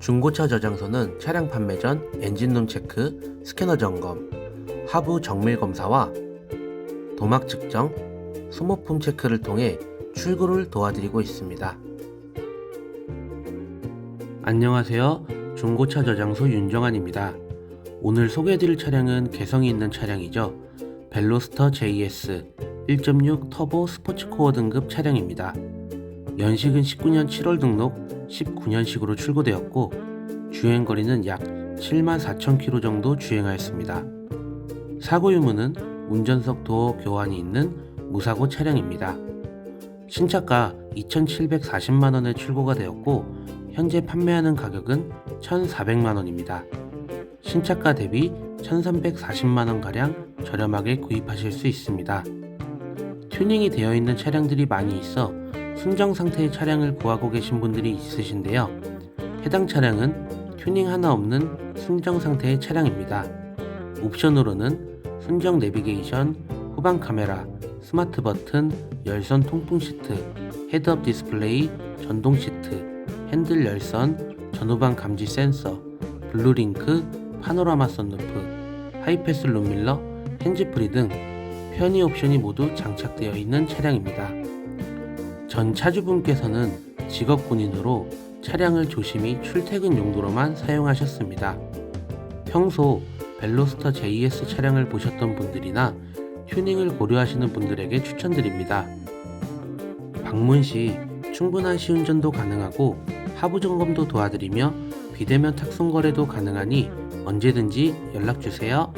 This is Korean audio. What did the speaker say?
중고차 저장소는 차량 판매 전 엔진룸 체크, 스캐너 점검, 하부 정밀 검사와 도막 측정, 소모품 체크를 통해 출고를 도와드리고 있습니다. 안녕하세요. 중고차 저장소 윤정환입니다. 오늘 소개해드릴 차량은 개성이 있는 차량이죠. 벨로스터 JS 1.6 터보 스포츠 코어 등급 차량입니다. 연식은 19년 7월 등록 19년식으로 출고되었고 주행거리는 약 7만 4천 킬로 정도 주행하였습니다. 사고 유무는 운전석 도어 교환이 있는 무사고 차량입니다. 신차가 2,740만 원에 출고가 되었고 현재 판매하는 가격은 1,400만 원입니다. 신차가 대비 1,340만 원 가량 저렴하게 구입하실 수 있습니다. 튜닝이 되어 있는 차량들이 많이 있어 순정 상태의 차량을 구하고 계신 분들이 있으신데요. 해당 차량은 튜닝 하나 없는 순정 상태의 차량입니다. 옵션으로는 순정 내비게이션, 후방 카메라, 스마트 버튼, 열선 통풍 시트, 헤드업 디스플레이, 전동 시트, 핸들 열선, 전후방 감지 센서, 블루링크, 파노라마 선루프, 하이패스 룸밀러, 핸즈프리 등 편의 옵션이 모두 장착되어 있는 차량입니다. 전 차주분께서는 직업 군인으로 차량을 조심히 출퇴근 용도로만 사용하셨습니다. 평소 벨로스터 JS 차량을 보셨던 분들이나 튜닝을 고려하시는 분들에게 추천드립니다. 방문 시 충분한 시운전도 가능하고 하부 점검도 도와드리며 비대면 탁송 거래도 가능하니 언제든지 연락 주세요.